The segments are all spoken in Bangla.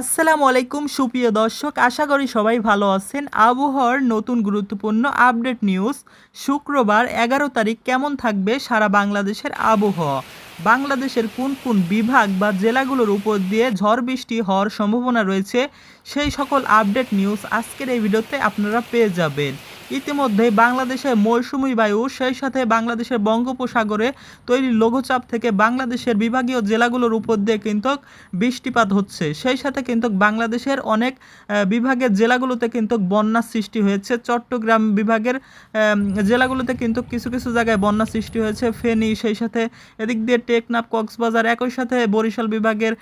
আসসালামু আলাইকুম, সুপ্রিয় দর্শক। আশা করি সবাই ভালো আছেন। আবহাওয়ার নতুন গুরুত্বপূর্ণ আপডেট নিউজ শুক্রবার এগারো তারিখ কেমন থাকবে সারা বাংলাদেশের আবহাওয়া? বাংলাদেশের কোন কোন বিভাগ বা জেলাগুলোর উপর দিয়ে ঝড় বৃষ্টি হওয়ার সম্ভাবনা রয়েছে? সেই সকল আপডেট নিউজ আজকের এই ভিডিওতে আপনারা পেয়ে যাবেন। ইতিমধ্যে বাংলাদেশের মৌসুমী বায়ু, সেই সাথে বাংলাদেশের বঙ্গোপসাগরে তৈরি লঘুচাপ থেকে বাংলাদেশের বিভাগীয় জেলাগুলোর উপর দিয়ে কিন্তু বৃষ্টিপাত হচ্ছে। সেই সাথে কিন্তু বাংলাদেশের অনেক বিভাগের জেলাগুলোতে কিন্তু বন্যার সৃষ্টি হয়েছে। চট্টগ্রাম বিভাগের জেলাগুলোতে কিন্তু কিছু কিছু জায়গায় বন্যা সৃষ্টি হয়েছে। ফেনী, সেই সাথে এদিক দিয়ে টেকনাফ, কক্সবাজার, একই সাথে বরিশাল বিভাগের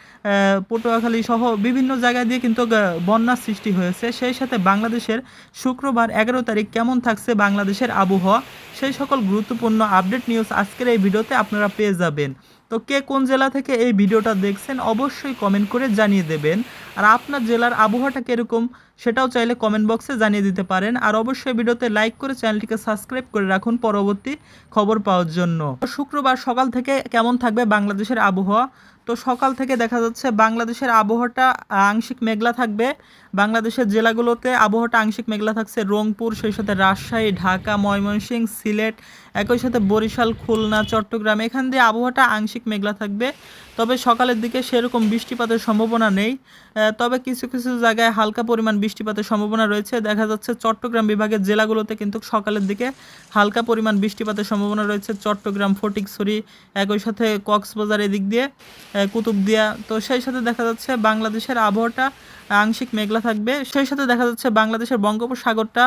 পটুয়াখালী সহ বিভিন্ন জায়গা দিয়ে কিন্তু বন্যার সৃষ্টি হয়েছে, সেই সাথে বাংলাদেশের শুক্রবার এগারো তারিখ কেমন থাকছে বাংলাদেশের আবহাওয়া, সেই সকল গুরুত্বপূর্ণ আপডেট নিউজ আজকের এই ভিডিওতে আপনারা পেয়ে যাবেন। তো কে কোন জেলা থেকে এই ভিডিওটা দেখছেন অবশ্যই কমেন্ট করে জানিয়ে দেবেন। আর আপনার জেলার আবহাওয়াটা কীরকম সেটাও চাইলে কমেন্ট বক্সে জানিয়ে দিতে পারেন। আর অবশ্যই ভিডিওতে লাইক করে চ্যানেলটিকে সাবস্ক্রাইব করে রাখুন পরবর্তী খবর পাওয়ার জন্য। শুক্রবার সকাল থেকে কেমন থাকবে বাংলাদেশের আবহাওয়া? তো সকাল থেকে দেখা যাচ্ছে বাংলাদেশের আবহাওয়াটা আংশিক মেঘলা থাকবে। বাংলাদেশের জেলাগুলোতে আবহাওয়াটা আংশিক মেঘলা থাকছে। রংপুর, সেই সাথে রাজশাহী, ঢাকা, ময়মনসিংহ, সিলেট একই সাথে বরিশাল, খুলনা, চট্টগ্রাম, এখান দিয়ে আবহাওয়াটা আংশিক মেঘলা থাকবে। তবে সকালের দিকে সেরকম বৃষ্টিপাতের সম্ভাবনা নেই। তবে কিছু কিছু জায়গায় হালকা পরিমাণ বৃষ্টিপাতের সম্ভাবনা রয়েছে। দেখা যাচ্ছে চট্টগ্রাম বিভাগের জেলাগুলোতে কিন্তু সকালের দিকে হালকা পরিমাণ বৃষ্টিপাতের সম্ভাবনা রয়েছে। চট্টগ্রাম, ফটিকছড়ি, একই সাথে কক্সবাজার এদিক দিয়ে কুতুবদিয়া। তো সেই সাথে দেখা যাচ্ছে বাংলাদেশের আবহাওয়াটা আংশিক মেঘলা থাকবে। সেই সাথে দেখা যাচ্ছে বাংলাদেশের বঙ্গোপসাগরটা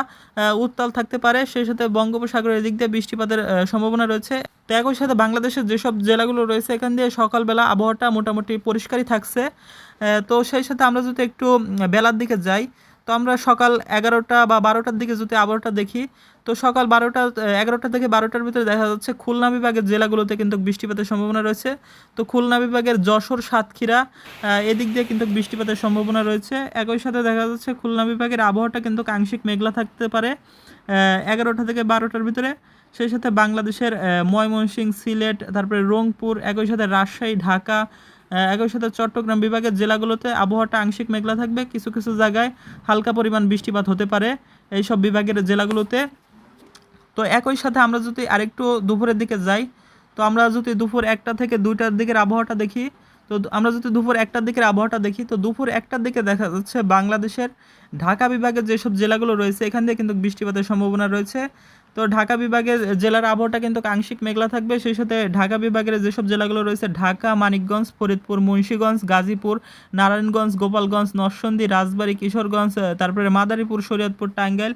উত্তাল থাকতে পারে। সেই সাথে বঙ্গোপসাগরের দিক দিয়ে বৃষ্টিপাতের আহ, সম্ভাবনা রয়েছে। তো একই সাথে বাংলাদেশের যেসব জেলাগুলো রয়েছে এখান দিয়ে সকালবেলা আবহাওয়াটা মোটামুটি পরিষ্কারই থাকছে। তো সেই সাথে আমরা যদি একটু বেলার দিকে যাই তো আমরা সকাল এগারোটা বা বারোটার দিকে যদি আবহাওয়াটা দেখি, তো সকাল বারোটা এগারোটা থেকে বারোটার ভিতরে দেখা যাচ্ছে খুলনা বিভাগের জেলাগুলোতে কিন্তু বৃষ্টিপাতের সম্ভাবনা রয়েছে। তো খুলনা বিভাগের যশোর, সাতক্ষীরা এদিক দিয়ে কিন্তু বৃষ্টিপাতের সম্ভাবনা রয়েছে। একই সাথে দেখা যাচ্ছে খুলনা বিভাগের আবহাওয়াটা কিন্তু আংশিক মেঘলা থাকতে পারে এগারোটা থেকে বারোটার ভিতরে। সেই সাথে বাংলাদেশের ময়মনসিংহ, সিলেট, তারপরে রংপুর, একই সাথে রাজশাহী, ঢাকা একই সাথে চট্টগ্রাম বিভাগের জেলাগুলোতে আবহাওয়াটা আংশিক মেঘলা থাকবে। কিছু কিছু জায়গায় হালকা পরিমাণ বৃষ্টিপাত হতে পারে এইসব বিভাগের জেলাগুলোতে। তো একই সাথে আমরা যদি আরেকটু দুপুরের দিকে যাই, তো আমরা যদি দুপুর একটা থেকে দুইটার দিকের আবহাওয়াটা দেখি, তো আমরা যদি দুপুর একটার দিকের আবহাওয়াটা দেখি, তো দুপুর একটার দিকে দেখা যাচ্ছে বাংলাদেশের ঢাকা বিভাগের যেসব জেলাগুলো রয়েছে, এখান দিয়ে কিন্তু বৃষ্টিপাতের সম্ভাবনা রয়েছে। তো ঢাকা বিভাগের জেলার আবহাওয়াটা কিন্তু আংশিক মেঘলা থাকবে। সেই সাথে ঢাকা বিভাগের যেসব জেলাগুলো রয়েছে, ঢাকা, মানিকগঞ্জ, ফরিদপুর, মুন্সীগঞ্জ, গাজীপুর, নারায়ণগঞ্জ, গোপালগঞ্জ নরসিংদী রাজবাড়ী, কিশোরগঞ্জ তারপরে মাদারীপুর, শরীয়তপুর, টাঙ্গাইল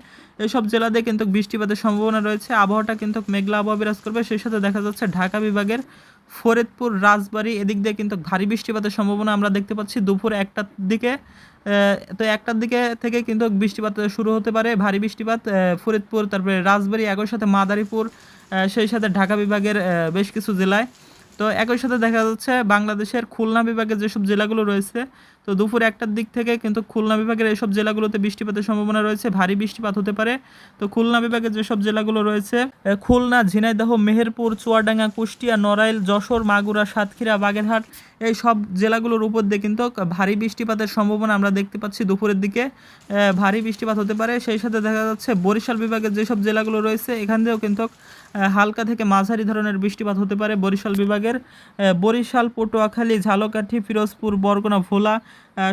এসব জেলাতে কিন্তু বৃষ্টিপাতের সম্ভাবনা রয়েছে। আবহাওয়াটা কিন্তু মেঘলা আবহাওয়া বিরাজ করবে। সেই সাথে দেখা যাচ্ছে ঢাকা বিভাগের ফরিদপুর, রাজবাড়ী এদিক দিয়ে কিন্তু ভারী বৃষ্টিপাতের সম্ভাবনা আমরা দেখতে পাচ্ছি। দুপুর একটার দিকে তো একটার দিকে থেকে কিন্তু বৃষ্টিপাত শুরু হতে পারে, ভারী বৃষ্টিপাত ফরিদপুর, তারপরে রাজবাড়ী, একই সাথে মাদারীপুর সেই সাথে ঢাকা বিভাগের বেশ কিছু জেলায়। তো একই সাথে দেখা যাচ্ছে বাংলাদেশের খুলনা বিভাগের যেসব জেলাগুলো রয়েছে তো দুপুর একটার দিক থেকে কিন্তু খুলনা বিভাগের এইসব জেলাগুলোতে বৃষ্টিপাতের সম্ভাবনা রয়েছে, ভারী বৃষ্টিপাত হতে পারে। তো খুলনা বিভাগের যেসব জেলাগুলো রয়েছে খুলনা, ঝিনাইদহ, মেহেরপুর, চুয়াডাঙ্গা, কুষ্টিয়া, নড়াইল, যশোর, মাগুরা, সাতক্ষীরা, বাগেরহাট, এই সব জেলাগুলোর উপর দিয়ে কিন্তু ভারী বৃষ্টিপাতের সম্ভাবনা আমরা দেখতে পাচ্ছি দুপুরের দিকে। ভারী বৃষ্টিপাত হতে পারে, সেই সাথে দেখা যাচ্ছে বরিশাল বিভাগের যেসব জেলাগুলো রয়েছে, এখান দিয়েও কিন্তু হালকা থেকে মাঝারি ধরনের বৃষ্টিপাত হতে পারে বরিশাল বিভাগের। বরিশাল, পটুয়াখালী, ঝালকাঠি, ফিরোজপুর, বরগুনা, ভোলা।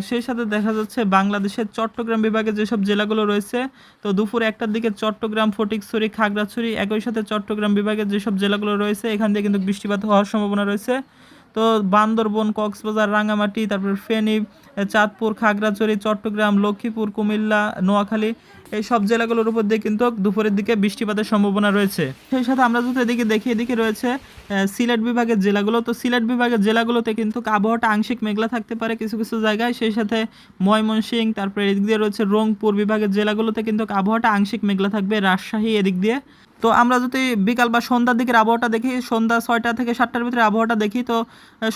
সেই সাথে দেখা যাচ্ছে বাংলাদেশের চট্টগ্রাম বিভাগে যেসব জেলাগুলো রয়েছে, তো দুপুর একটার দিকে চট্টগ্রাম, ফটিকছড়ি, খাগড়াছড়ি, একই সাথে চট্টগ্রাম বিভাগের যেসব জেলাগুলো রয়েছে, এখান দিয়ে কিন্তু বৃষ্টিপাত হওয়ার সম্ভাবনা রয়েছে। তো বান্দরবন, কক্সবাজার রাঙামাটি তারপর ফেনী, চাঁদপুর, খাগড়াছড়ি, চট্টগ্রাম, লক্ষ্মীপুর, কুমিল্লা, নোয়াখালী, এই সব জেলাগুলোর উপর দিয়ে কিন্তু দুপুরের দিকে বৃষ্টিপাতের সম্ভাবনা রয়েছে। সেই সাথে আমরা যদি এদিকে দেখি, এদিকে রয়েছে সিলেট বিভাগের জেলাগুলো। তো সিলেট বিভাগের জেলাগুলোতে কিন্তু আবহাওয়াটা আংশিক মেঘলা থাকতে পারে কিছু কিছু জায়গায়। সেই সাথে ময়মনসিং তারপরে এদিক দিয়ে রয়েছে রংপুর বিভাগের জেলাগুলোতে কিন্তু আবহাওয়াটা আংশিক মেঘলা থাকবে। রাজশাহী এদিক দিয়ে তো আমরা যদি বিকাল বা সন্ধ্যার দিকের আবহাওয়াটা দেখি, সন্ধ্যা ছয়টা থেকে সাতটার ভিতরে আবহাওয়াটা দেখি, তো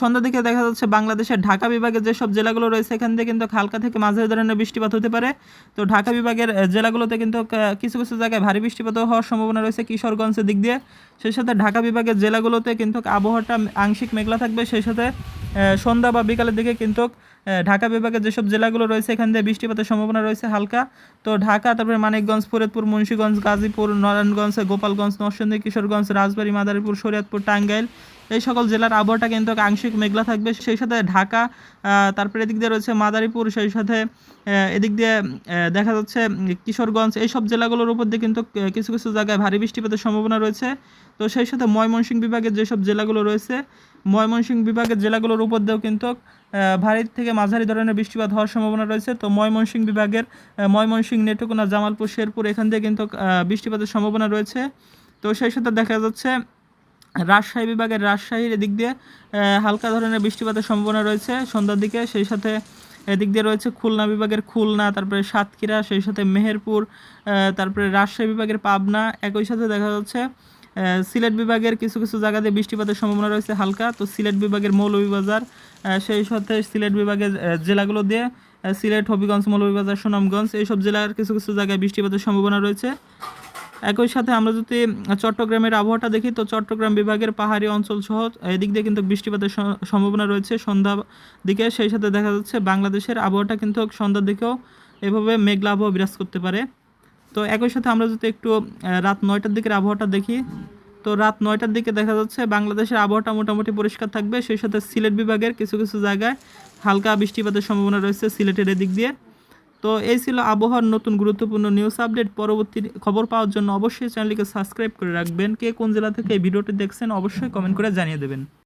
সন্ধ্যার দিকে দেখা যাচ্ছে বাংলাদেশের ঢাকা বিভাগের যেসব জেলাগুলো রয়েছে, এখান থেকে কিন্তু হালকা থেকে মাঝারি ধরনের বৃষ্টিপাত হতে পারে। তো ঢাকা বিভাগের জেলাগুলোতে কিন্তু কিছু কিছু জায়গায় ভারী বৃষ্টিপাত হওয়ার সম্ভাবনা রয়েছে, কিশোরগঞ্জের দিক দিয়ে। সেই সাথে ঢাকা বিভাগের জেলাগুলোতে কিন্তু আবহাওয়াটা আংশিক মেঘলা থাকবে। সেই সাথে সন্ধ্যা বা বিকালের দিকে কিন্তু ঢাকা বিভাগের যেসব জেলাগুলো রয়েছে, এখান দিয়ে বৃষ্টিপাতের সম্ভাবনা রয়েছে হালকা। তো ঢাকা, তারপরে মানিকগঞ্জ, ফরিদপুর, মুন্সিগঞ্জ, গাজীপুর, নারায়ণগঞ্জ, গোপালগঞ্জ, নরসিংদী, কিশোরগঞ্জ, রাজবাড়ী, মাদারীপুর, শরীয়তপুর, টাঙ্গাইল, এই সকল জেলার আবহাওয়াটা কিন্তু আংশিক মেঘলা থাকবে। সেই সাথে ঢাকা তারপরে এদিক দিয়ে রয়েছে মাদারীপুর, সেই সাথে এদিক দিয়ে দেখা যাচ্ছে কিশোরগঞ্জ, এই সব জেলাগুলোর উপর দিয়ে কিন্তু কিছু কিছু জায়গায় ভারী বৃষ্টিপাতের সম্ভাবনা রয়েছে। তো সেই সাথে ময়মনসিংহ বিভাগের যেসব জেলাগুলো রয়েছে ময়মনসিংহ বিভাগের জেলাগুলোর উপর দিয়েও কিন্তু ভারী থেকে মাঝারি ধরনের বৃষ্টিপাত হওয়ার সম্ভাবনা রয়েছে। তো ময়মনসিংহ বিভাগের ময়মনসিংহ নেটকুনা জামালপুর, শেরপুর, এখান থেকে কিন্তু বৃষ্টিপাতের সম্ভাবনা রয়েছে। তো সেই সাথে দেখা যাচ্ছে, রাজশাহী বিভাগের রাজশাহীর এদিক দিয়ে হালকা ধরনের বৃষ্টিপাতের সম্ভাবনা রয়েছে। সন্ধ্যার দিকে সেই সাথে এদিক দিয়ে রয়েছে খুলনা বিভাগের খুলনা, তারপরে সাতক্ষীরা, সেই সাথে মেহেরপুর তারপরে রাজশাহী বিভাগের পাবনা। একই সাথে দেখা যাচ্ছে সিলেট বিভাগের কিছু কিছু জায়গাতে বৃষ্টিপাতের সম্ভাবনা রয়েছে হালকা। তো সিলেট বিভাগের মৌলভীবাজার সেই সাথে সিলেট বিভাগের জেলাগুলো দিয়ে সিলেট, হবিগঞ্জ, মৌলভীবাজার, সুনামগঞ্জ, এইসব জেলার কিছু কিছু জায়গায় বৃষ্টিপাতের সম্ভাবনা রয়েছে। একই সাথে আমরা যদি চট্টগ্রামের আবহাওয়াটা দেখি, তো চট্টগ্রাম বিভাগের পাহাড়ি অঞ্চল সহ এদিক দিয়ে কিন্তু বৃষ্টিপাতের সম্ভাবনা রয়েছে সন্ধ্যা দিকে। সেই সাথে দেখা যাচ্ছে বাংলাদেশের আবহাওয়াটা কিন্তু সন্ধ্যার দিকেও এভাবে মেঘলা আবহাওয়া বিরাজ করতে পারে। তো একই সাথে আমরা যদি একটু রাত নয়টার দিকের আবহাওয়াটা দেখি, তো রাত নয়টার দিকে দেখা যাচ্ছে বাংলাদেশের আবহাওয়াটা মোটামুটি পরিষ্কার থাকবে। সেই সাথে সিলেট বিভাগের কিছু কিছু জায়গায় হালকা বৃষ্টিপাতের সম্ভাবনা রয়েছে সিলেটের এদিক দিয়ে। তো এই ছিল আবহাওয়ার নতুন গুরুত্বপূর্ণ নিউজ আপডেট পরবর্তী খবর পাওয়ার জন্য অবশ্যই চ্যানেলটিকে সাবস্ক্রাইব করে রাখবেন। কে কোন জেলা থেকে এই ভিডিওটি দেখছেন অবশ্যই কমেন্ট করে জানিয়ে দেবেন।